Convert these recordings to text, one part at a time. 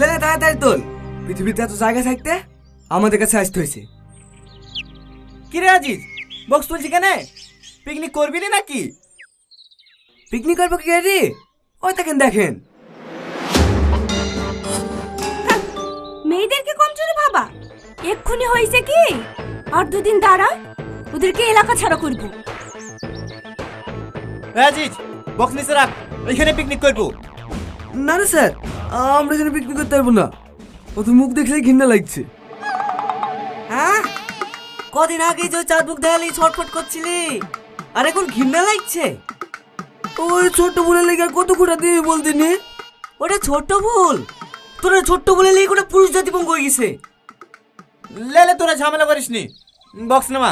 লে তাড়াতাড়ি তোল। পৃথিবীতে এত জায়গা থাকতে আমাদের কাছে আসতে হয়েছে। কিরে আজিজ বক্স তুলছি কেন? পিকনিক করবি না নাকি? পিকনিক করব কি রে? ওই দেখেন। দেখেন মেয়েদেরকে কম চলে ভাবা। এক্ষুনি হয়েছে কি? আর দুদিন দাঁড়া ওদেরকে এলাকা ছাড়া করব। আজিজ বক্স নিচে রাখ এখানে পিকনিক করব। না না স্যার আমরা এখানে পিকনিক করতে পারব না। ও তো মুখ দেখলেই ঘৃণা লাগছে। হ্যাঁ? কদিন আগে যে চার বুক দেখালি ছটফট করছিলি। আর এখন ঘৃণা লাগছে? ওই ছোট্ট বলে লেগে আর কত কোটা দিবি বলতে নি ওটা ছোট্ট ভুল। তোরা ছোট্ট বলে লেগে ওটা পুরুষ জাতি পঙ্গ হয়ে গেছে। লেলে তোরা ঝামেলা করিস নি বক্স নামা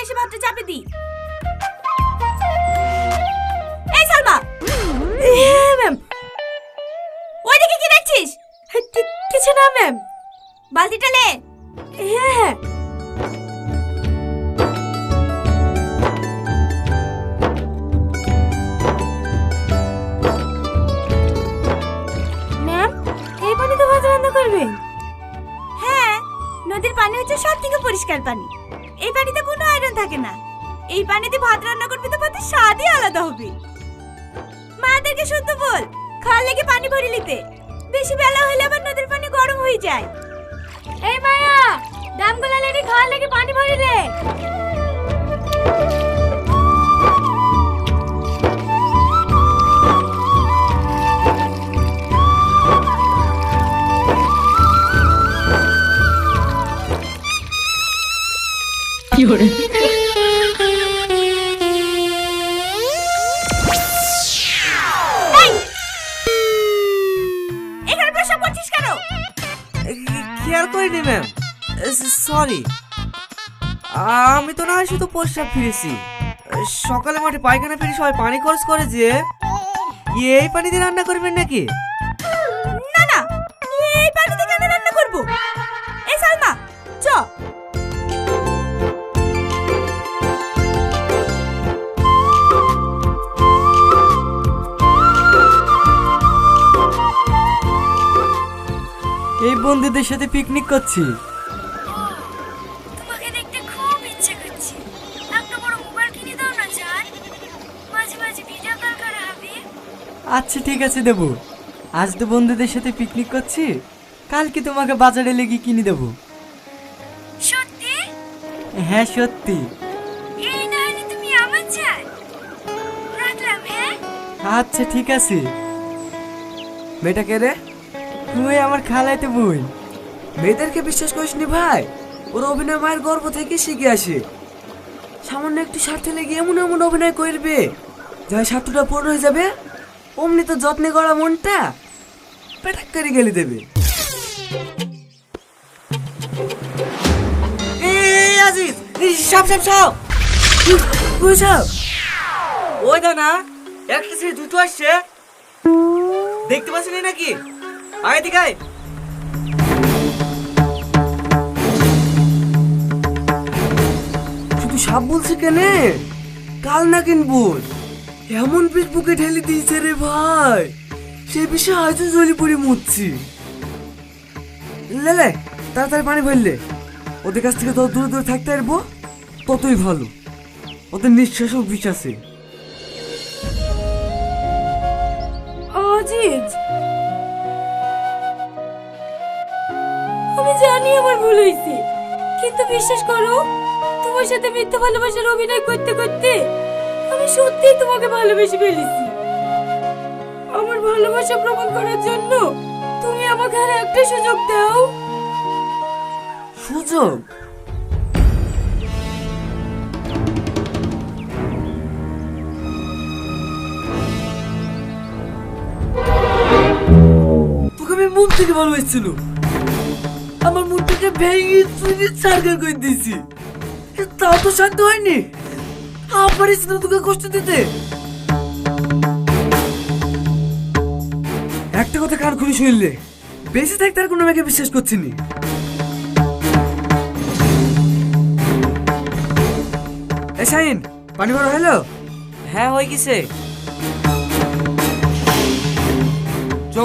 লেসে ভাতটা চাপে দি। এই সালমা। হ্যাঁ ম্যাম। ওইদিকে কি দেখছিস? কিছু না ম্যাম। বালতিটা লে হ্যাঁ হ্যাঁ। করবেন? হ্যাঁ নদীর পানি হচ্ছে সব থেকে পরিষ্কার পানি। থাকে না। এই পানিতে ভাত রান্না করবে তো ভাতের স্বাদই আলাদা হবে। মাদেরকে শুদ্ধ বল খাওয়ার লেগে পানি ভরে নিতে। বেশি বেলা হলে আবার নদীর পানি গরম হয়ে যায়। এই মায়া দামগুলা লেগে খাওয়ার লেগে পানি ভরিলে এই! করিনি ম্যাম সরি আমি তো না হয় শুধু প্রস্রাব ফিরেছি। সকালে মাঠে পায়খানা ফিরে সবাই পানি খরচ করে যে, এই পানি দিয়ে রান্না করবেন নাকি? বন্ধুদের সাথে পিকনিক করছি। তোমাকে দেখতে খুব ইচ্ছে করছে। একটা বড় মোবাইল কিনে দাও না জান মাঝে মাঝে ভিডিও কল করা হবে। আচ্ছা ঠিক আছে দেবো। আজ তো বন্ধুদের সাথে পিকনিক করছি। কালকে তোমাকে বাজারে লেগে কিনে দেবো। সত্যি? হ্যাঁ সত্যি। এই না হলে তুমি আমার চাই রাখলাম হ্যাঁ? আচ্ছা ঠিক আছে। মেয়েটা কে রে? তুই আমার খালাইতে বই। মেয়েদেরকে বিশ্বাস করিস নি ভাই? ওরা অভিনয় মায়ের গর্ব থেকে শিখে আসে। সামান্য একটু স্বার্থে লেগে এমন এমন অভিনয় করবে, যাই স্বার্থটা পূর্ণ হয়ে যাবে, অমনি তো যত্নে করা মনটা পেটাক করে গেলে দেবে। আজিজ সাপ সাপ সাপ! ওই দা না একটা ছেলে দুটো আসছে। দেখতে পাচ্ছেন নাকি? আয় দিকে আয়। শুধু সাপ বলছে কেনে? কাল না কিনবুন এমন বুকে ঠেলে দিয়েছে রে ভাই। সে বিষয়ে হয়তো জলি পড়ে মুচ্ছি লে লে, তাড়াতাড়ি পানি ভরলে। ওদের কাছ থেকে তত দূরে দূরে থাকতে পারব, ততই ভালো। ওদের নিঃশ্বাসও বিষ আছে। আমি জানি আমার ভুল হয়েছে। কিন্তু বিশ্বাস করো, তোমার সাথে মিথ্যা ভালোবাসার অভিনয় করতে করতে আমি সত্যিই তোমাকে ভালোবেসে ফেলেছি। আমার ভালোবাসা প্রমাণ করার জন্য তুমি আমাকে আর একটা সুযোগ দাও। সুযোগ? তোকে আমি মন থেকে ভালোবাসছিল আমার মুখটাকে ভেঙে চুরি সার্কেল করে দিয়েছি তাও তো শান্ত হয়নি। আবার তো তোকে কষ্ট দিতে। একটা কথা কান খুলে শুনলে? বেঁচে থাকতে আর কোনো মেয়েকে বিশ্বাস করছি নি। এ শাহিন পানি ভরা হলো? হ্যাঁ হয়ে গেছে। চ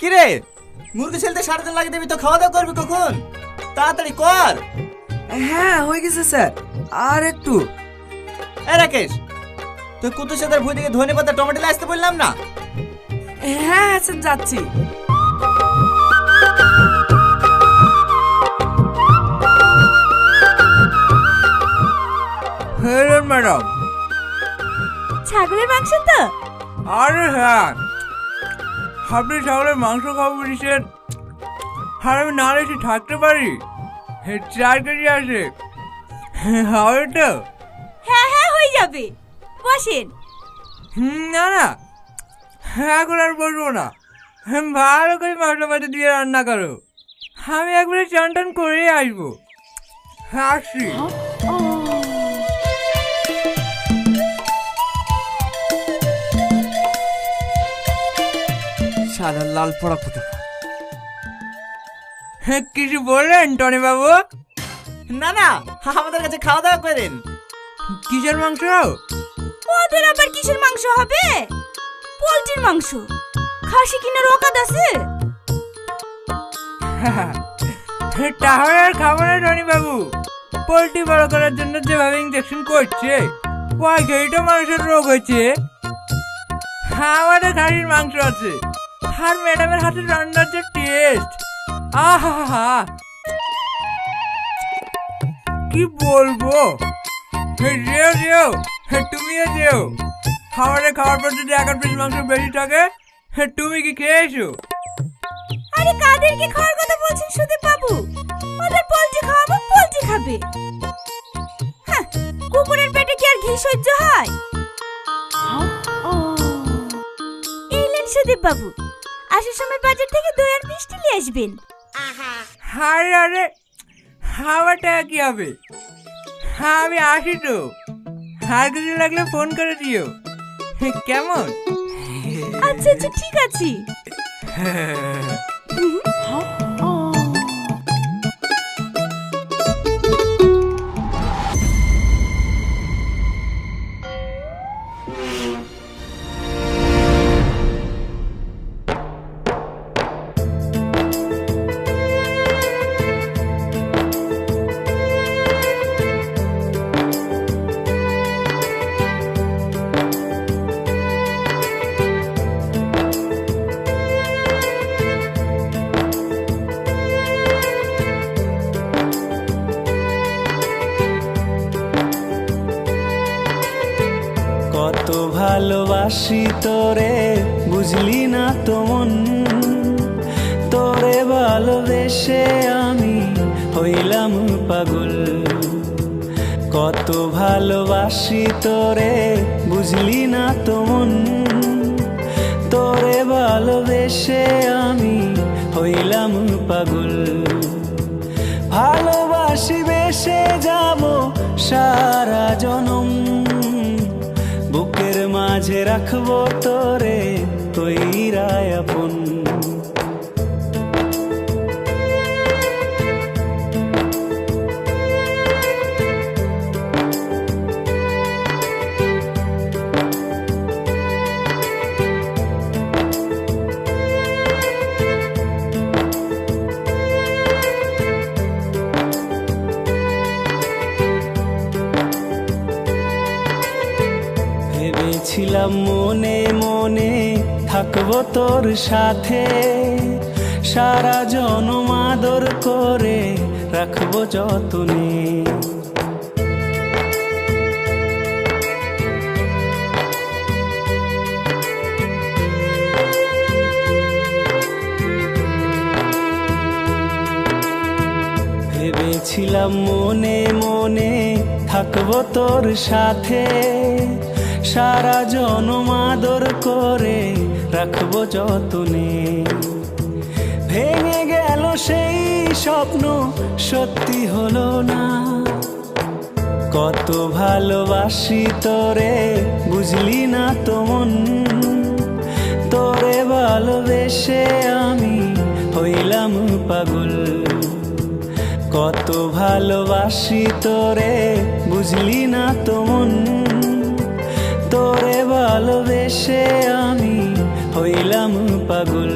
কিরে? মুরগি ছেলতে সাড়ে তিন লাগিয়ে দিবি তো খাওয়া দাওয়া করবি কখন? তাড়াতাড়ি কর। হ্যাঁ হয়ে গেছে স্যার। আর একটু। এ রাকেশ তুই কুতু সাদার ভুই থেকে ধনে পাতা টমেটো আসতে বললাম না? হ্যাঁ স্যার যাচ্ছি। হ্যাঁ ম্যাডাম। ছাগলের মাংস তো? আরে হ্যাঁ। আপনি ছাগলের মাংস খাব বলেছেন। আর আমি না এসে থাকতে পারি? চার কেজি আছে। হবে তো? হ্যাঁ হ্যাঁ হয়ে যাবে। বসেন। হুম, না না। এখন আর বসবো না। ভালো করে মশলা পাতি দিয়ে রান্না করো। আমি একবারে চান টান করে আসব। আসছি। সাদা লাল পড়া হ্যাঁ, কিছু বললেন টনি বাবু না না আমাদের কাছে খাওয়া দাওয়া করেন কিসের মাংস ওদের আবার কিসের মাংস হবে? পোলট্রির মাংস। খাসি কিনার ওকাদ আছে। তাহলে আর খাব না টনি বাবু পোলট্রি বড় করার জন্য যেভাবে ইঞ্জেকশন করছে ওই খেয়েটা মানুষের রোগ হয়েছে। আমাদের খাসির মাংস আছে। আর ম্যাডামের হাতে রান্নার যে টেস্ট আহা কি বলব? হে, যেও যেও তুমিও যেও। খাবারে খাওয়ার পর যদি এক পিস মাংস বেশি থাকে হে, তুমি কি খেয়েছো? আরে কাদেরকে খাওয়ার কথা বলছেন সুদীপ বাবু? ওদের পোলট্রি খাওয়াবো পোলট্রি খাবে। হ্যাঁ, কুকুরের পেটে কি আর ঘি সহ্য হয়? এলেন সুদীপ বাবু আসার সময় বাজার থেকে দই আর মিষ্টি নিয়ে আসবেন। আরে আরে হাওয়াটা টাকা কি হবে? হ্যাঁ আমি আসি তো। আর কিছু লাগলে ফোন করে দিও। কেমন? আচ্ছা আচ্ছা ঠিক আছে। কত ভালোবাসি তোরে, বুঝলি না তো মন। তোরে ভালোবেসে আমি হইলাম পাগল। ভালোবাসি বেসে যাব সারা জনম। বুকের মাঝে রাখব তোরে কইরায় মনে মনে থাকব তোর সাথে। সারা জনম আদর করে রাখব যতনে। ভেবেছিলাম মনে মনে থাকব তোর সাথে। সারা জনম আদর করে রাখব যতনে। ভেঙে গেল সেই স্বপ্ন, সত্যি হলো না। কত ভালোবাসি তোরে, বুঝলি না তো মন। তোরে ভালোবেসে আমি হইলাম পাগল। কত ভালোবাসি তোরে, বুঝলি না তো মন। তোরে ভালোবেসে আমি হইলাম পাগল।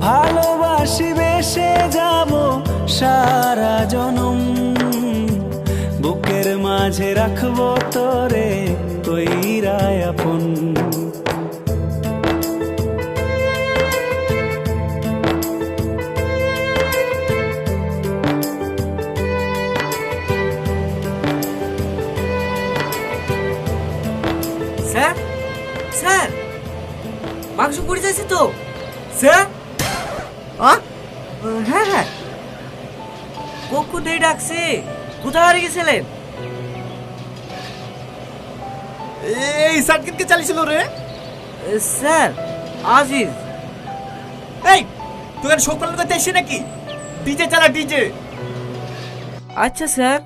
ভালোবাসি বেসে যাব সারা জনম। বুকের মাঝে রাখব তোরে কইরা আপন। মাংস পড়ে যাচ্ছে তো। স্যার হ্যাঁ হ্যাঁ। কখন এই ডাকছে। কোথায় হারিয়ে গেছিলেন? এই সার্কিটকে চালিয়েছিল রে। স্যার আজিজ। এই তুই আর সকাল করতে এসে নাকি? ডিজে চালা ডিজে। আচ্ছা স্যার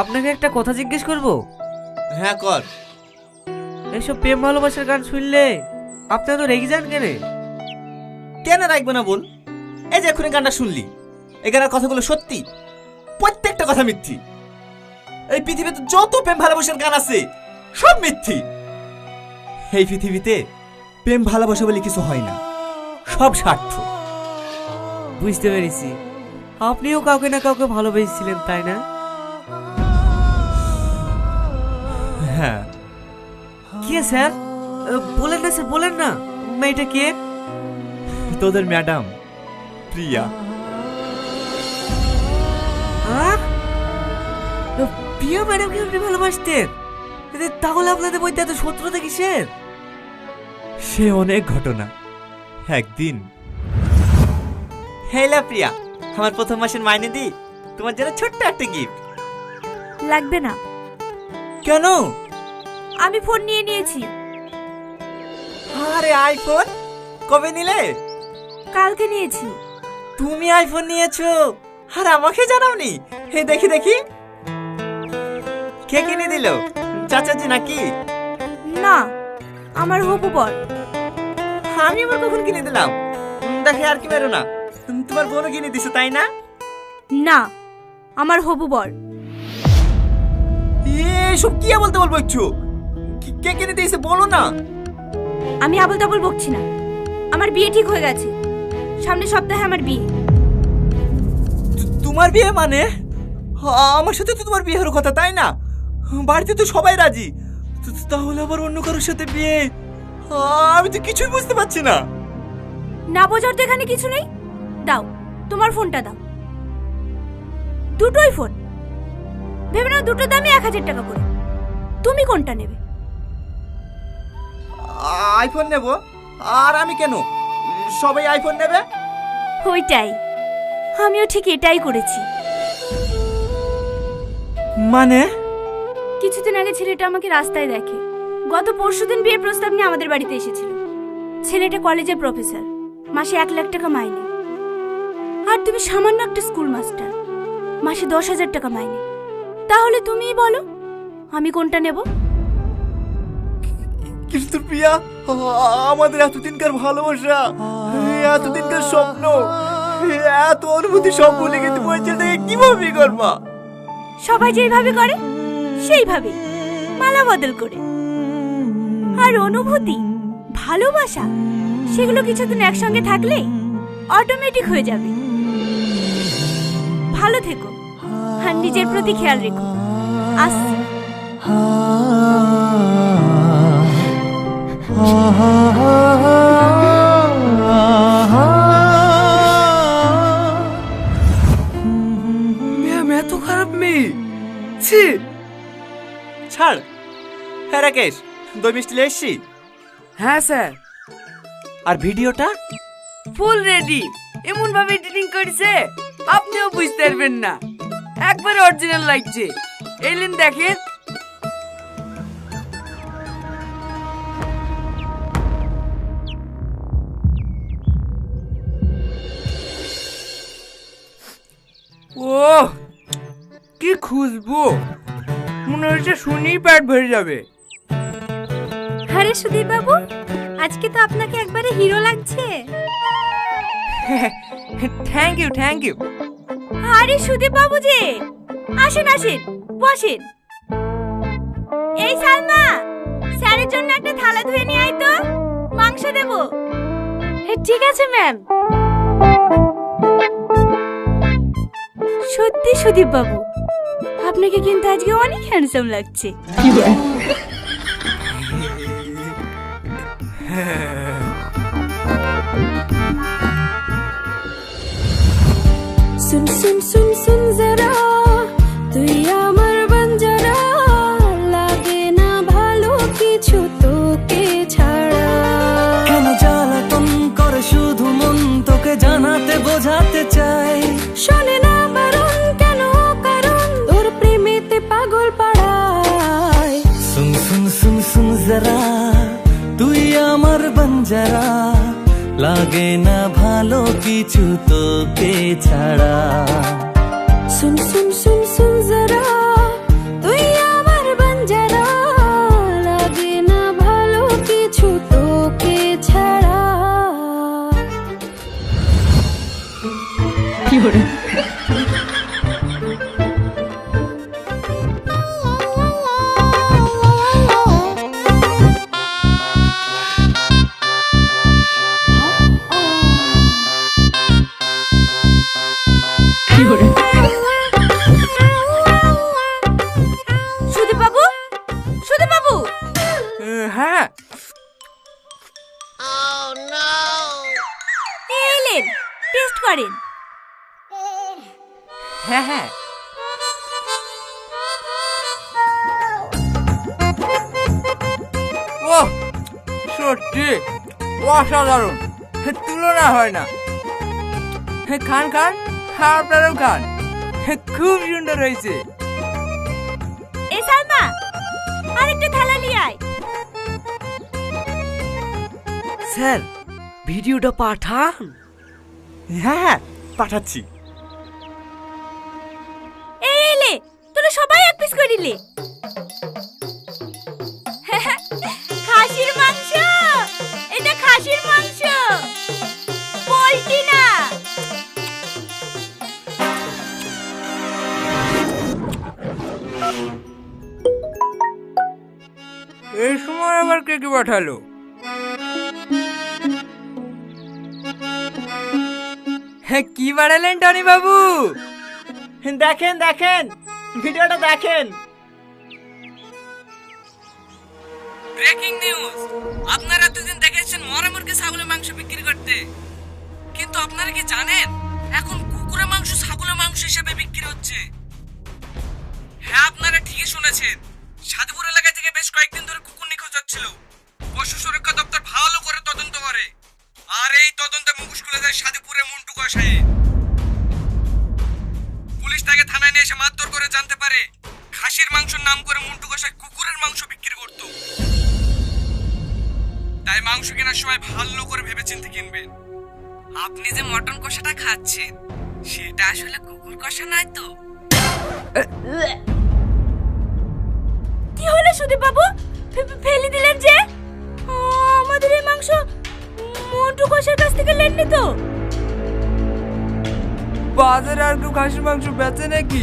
আপনাকে একটা কথা জিজ্ঞেস করব? হ্যাঁ কর। এইসব প্রেম ভালোবাসার গান শুনলে আপনি তো রেগে যান কেন? কেন রাখবে না বল? এই যে এক্ষুনি গানটা শুনলি। এই গানের কথাগুলো সত্যি? প্রত্যেকটা কথা মিথ্যি। এই পৃথিবীতে যত প্রেম ভালোবাসার গান আছে, সব মিথ্যি। এই পৃথিবীতে প্রেম ভালোবাসা বলে কিছু হয় না। সব স্বার্থ। বুঝতে পেরেছি। আপনিও কাউকে না কাউকে ভালোবেসেছিলেন, তাই না? হ্যাঁ। কে, স্যার? বলেন না স্যার বলেন না। মেয়েটা কে? তোদের ম্যাডাম প্রিয়া। প্রিয়া ম্যাডামকে আপনি ভালোবাসতেন? তাহলে আপনাদের মধ্যে এত শত্রুতা কিসের? সে অনেক ঘটনা। একদিন হেলা প্রিয়া আমার প্রথম মাসের মাইনে দি তোমার জন্য ছোট্ট একটা গিফট লাগবে না। কেন? আমি ফোন নিয়ে নিয়েছি। আরে আইফোন কবে নিলে? কালকে নিয়েছি। তুমি আইফোন নিয়েছো? আর আমাকে জানাওনি? হে দেখি দেখি। কে কিনে দিল? চাচাজি নাকি? না আমার হবু বর। আমি আবার কখন কিনে দিলাম? দেখে আর কি বেরো না। তোমার বোনও কিনে দিছে তাই না? না আমার হবু বর। এসব কি বলতে বলব একটু? কে কিনে দিয়েছে বলো না? আমি আবল তাবল বকছি না। আমার বিয়ে ঠিক হয়ে গেছে। সামনের সপ্তাহে আমার বিয়ে। তোমার বিয়ে মানে? আমার সাথে তো তোমার বিয়ে হওয়ার কথা তাই না? বাড়িতে তো সবাই রাজি। তাহলে আবার অন্য কারোর সাথে বিয়ে? আমি তো কিছুই বুঝতে পারছি না। না বোঝার তো এখানে কিছু নেই। দাও তোমার ফোনটা দাও। দুটোই ফোন। ভেবে নাও দুটো দামই এক হাজার টাকা করে। তুমি কোনটা নেবে? আইফোন নেব? আর আমি কেন? সবাই আইফোন নেবে? ওইটাই। আমিও ঠিক এটাই করেছি। মানে? কিছুদিন আগে ছেলেটা আমাকে রাস্তায় দেখে। গত পরশুদিন বিয়ের প্রস্তাব নিয়ে আমাদের বাড়িতে এসেছিল। ছেলেটা কলেজের প্রফেসর। মাসে এক লাখ টাকা মাইনে। আর তুমি সামান্য একটা স্কুল মাস্টার। মাসে দশ হাজার টাকা মাইনে। তাহলে তুমিই বলো আমি কোনটা নেব? কিন্তু প্রিয়া আমাদের এতদিনকার ভালোবাসা, এতদিনকার স্বপ্ন, এত অনুভূতি সব তুমি ওই ছেলেটাকে কীভাবে করবা সবাই যেইভাবে করে সেইভাবে মালা বদল করে। আর অনুভূতি, ভালোবাসা, সেগুলো কিছুদিন একসঙ্গে থাকলে অটোমেটিক হয়ে যাবে। ভালো থেকো, আর নিজের প্রতি খেয়াল রেখো। আসছি। রাকেশ দই মিষ্টি নিয়ে এসছি। হ্যাঁ স্যার। আর ভিডিওটা? ফুল রেডি এমন ভাবে এডিটিং করেছে আপনিও বুঝতে পারবেন না। একবারে অরিজিনাল লাগছে। এলিন দেখেন। ও কি খুশবু। মনে হচ্ছে শুনেই পেট ভরে যাবে। আরে সুধীর বাবু আজকে তো আপনাকে একবারে হিরো লাগছে। থ্যাংক ইউ থ্যাংক ইউ আরে সুদীপ বাবু যে! আসেন আসেন বসেন। এই সালমা স্যারের জন্য একটা থালা ধুয়ে নিয়ে আয় তো। মাংস দেব। ঠিক আছে ম্যাম। সত্যি সুদীপ বাবু আপনাকে কিন্তু আজকে অনেক হ্যান্ডসাম লাগছে। লাগে না ভালো কিছু তোকে ছাড়া। করেন হ্যাঁ হ্যাঁ। ও সত্যি অসাধারণ। তুলনা হয় না। খান খান আপনারাও খান। খুব সুন্দর হয়েছে। সালমা আরেকটা থালা নিয়ে আয়। স্যার ভিডিওটা পাঠান। হ্যাঁ হ্যাঁ পাঠাচ্ছি। এই এলে তোরা সবাই এক পিস করিলে খাসির মাংস! এটা খাসির মাংস! পোল্ট্রি না! এই সময় আবার কে কে পাঠালো? হ্যাঁ কি বাড়ালেন টনি বাবু? দেখেন দেখেন, ভিডিওটা দেখেন। ব্রেকিং নিউজ আপনারা দুদিন দেখেছেন মরা মুরগি ছাগলের মাংস বিক্রি করতে। কিন্তু আপনারা কি জানেন, এখন কুকুরের মাংস ছাগলের মাংস হিসেবে বিক্রি হচ্ছে? হ্যাঁ আপনারা ঠিকই শুনেছেন সাধুপুর এলাকা থেকে বেশ কয়েকদিন ধরে কুকুর নিখোঁজ হচ্ছিল। পশু সুরক্ষা দপ্তর ভালো করে তদন্ত করে। আর এই তদন্তে মুখোশ খুলে যায় সাধুপুরের মুন্টু কষায়ে পুলিশ তাকে থানায় নিয়ে এসে মারধর করে জানতে পারে খাসির মাংসের নাম করে মুন্টু কষায় কুকুরের মাংস বিক্রি করত। তাই মাংস কেনার সময় ভালো করে ভেবেচিন্তে কিনবেন। আপনি যে মটন কষাটা খাচ্ছেন সেটা আসলে কুকুর কষা নয় তো। কি হলো সুদীপ বাবু? ফেলে দিলেন যে? ও, আমাদের এই মাংস মন্টু ঘোষের কাছ থেকে লেননি তো? বাজারে আর কেউ খাসির মাংস বেচে নাকি?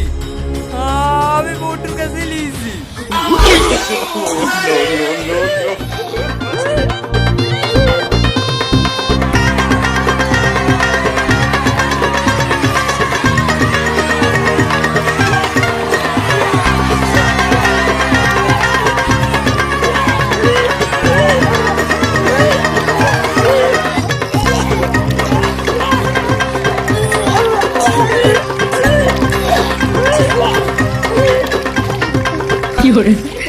আমি মোটর কাছে নিয়েছি। কি